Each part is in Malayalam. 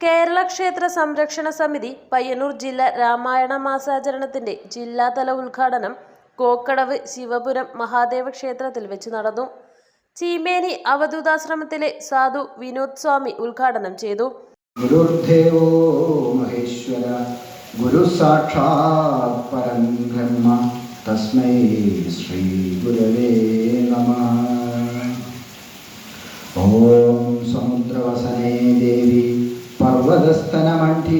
കേരള ക്ഷേത്ര സംരക്ഷണ സമിതി പയ്യന്നൂർ ജില്ലാ രാമായണ മാസാചരണത്തിന്റെ ജില്ലാതല ഉദ്ഘാടനം കോക്കടവ് ശിവപുരം മഹാദേവ ക്ഷേത്രത്തിൽ വെച്ച് നടന്നു. ചീമേനി അവധൂതാശ്രമത്തിലെ സാധു വിനോദ് സ്വാമി ഉദ്ഘാടനം ചെയ്തു. ഗുരുദേവോ മഹേശ്വര ഓം സമുദ്രവസനേ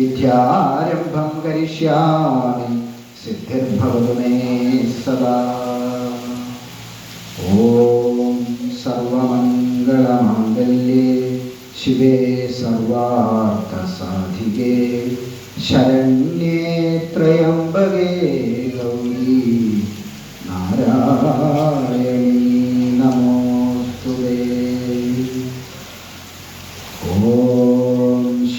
വിദ്യാരംഭം കരിഷ്യാമി സിദ്ധിർഭവതു മേ സദാ ഓം സർവമംഗളമാംഗല്യേ ശിവേ സർവാർത്ഥസാധികേ ശരണ്യേ ത്രയംബകേ ഗൗരീ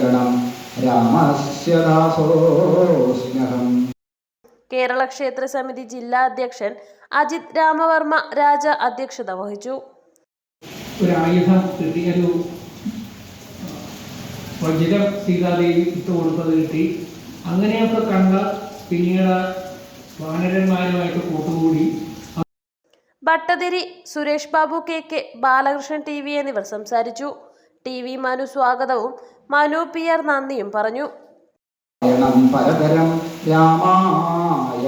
നിശാചരഗണം രാമസ്യ ദാസോസ്മ്യഹം. കേരള ക്ഷേത്ര സമിതി ജില്ലാ അധ്യക്ഷൻ അജിത് രാമവർമ്മ രാജ അധ്യക്ഷത വഹിച്ചു. ഒരു ആയുധം കിട്ടി ഒരു വജ്രം സീതാദേവി ഇട്ട് കൊടുത്തത് കിട്ടി. അങ്ങനെയൊക്കെ കണ്ട പിന്നീട് വാനരന്മാരുമായിട്ട് കൂട്ടുകൂടി. Bhattathiri Suresh Babu K K Balakrishnan T V എന്നിവർ സംസാരിച്ചു. ടി വി മനു സ്വാഗതവും മനു പി ആർ നന്ദിയും പറഞ്ഞു. പരതരം രാമായ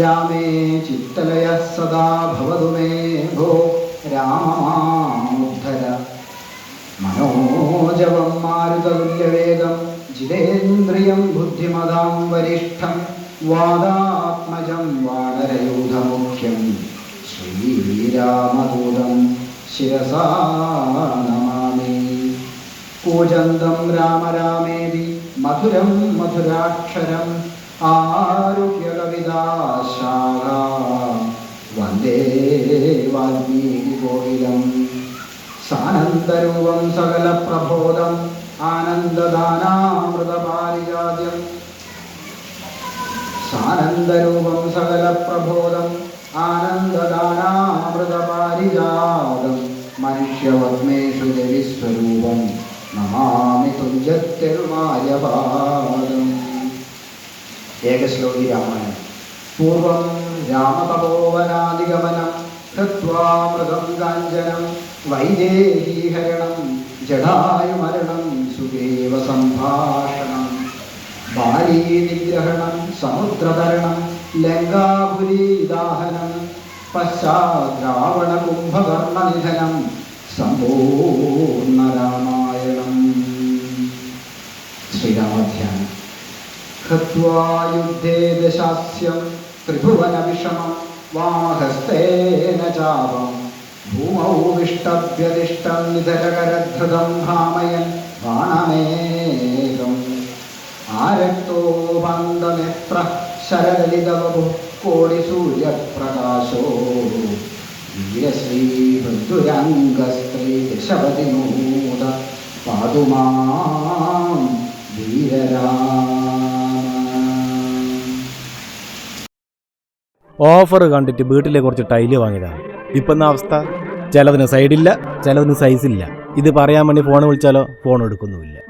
രാമേ ചിത്തലയ സദാ ഭവതു മേ ഭോ രാമമാമുദ്ധര മനോജവം മാരുതതുല്യവേഗം ജിതേന്ദ്രിയം ബുദ്ധിമതാം വരിഷ്ഠം വാദാത്മജം വാനരയൂഥമുഖ്യം ശ്രീരാമദൂതം. ശിരസാ നമാമി കൂജന്തം രാമ രാമേതി മധുരം മധുരാക്ഷരം ആരുഹ്യ വന്ദേ വാൽമീകി കോവിലം സാനന്ദരൂപം സകല പ്രബോധം ആനന്ദദാനാമൃതപാരിജാദ്യം സാനന്ദരൂപം സകല പ്രബോധം ആനന്ദദാനാമൃതപാരിജാതം മനുഷ്യവത്മേഷു രവിസ്വരൂപം. നമാമി തുഞ്ചത്തെരുമായ പാദം ഏകശ്ലോകി രാമായണം. പൂർവം രാമതപോവനാദിഗമനം ഹൃത്വാമൃതം കാഞ്ചനം വൈദേഹീഹരണം ജടായുമരണം സുഗ്രീവ സംഭാഷണം ബാലീനിഗ്രഹണം സമുദ്രതരണം ലങ്കാപുരീദാഹനം പശ്ചാദ്രാവണകുംഭകർണനിധനം സമ്പൂർണ രാമായണം ശ്രീരാമധ്യാനം. ഹൃത്വാ ദശാസ്യം ത്രിഭുവന ത്രിഭുവനവിഷമം വാമഹസ്തേന ചാപം. ഭൂമൗ വിഷ്ടവ്യതിഷ്ടം നിധരകരധൃതം ഭാമയൻ ബാണമേകം ആരക്തോ പന്തനെത്ര ശരലലിതവു കോടിസൂര്യപ്രകാശോ. വീരശ്രീ ബന്ധുരംഗസ്ത്രീ വീരരാ ഓഫർ കണ്ടിട്ട് വീട്ടിലെ കുറച്ച് ടൈൽ വാങ്ങിയതാണ് ഇപ്പം എന്നാ അവസ്ഥ? ചിലതിന് സൈഡില്ല ചിലതിന് സൈസില്ല. ഇത് പറയാൻ വേണ്ടി ഫോൺ വിളിച്ചാലോ? ഫോൺ എടുക്കുന്നുമില്ല.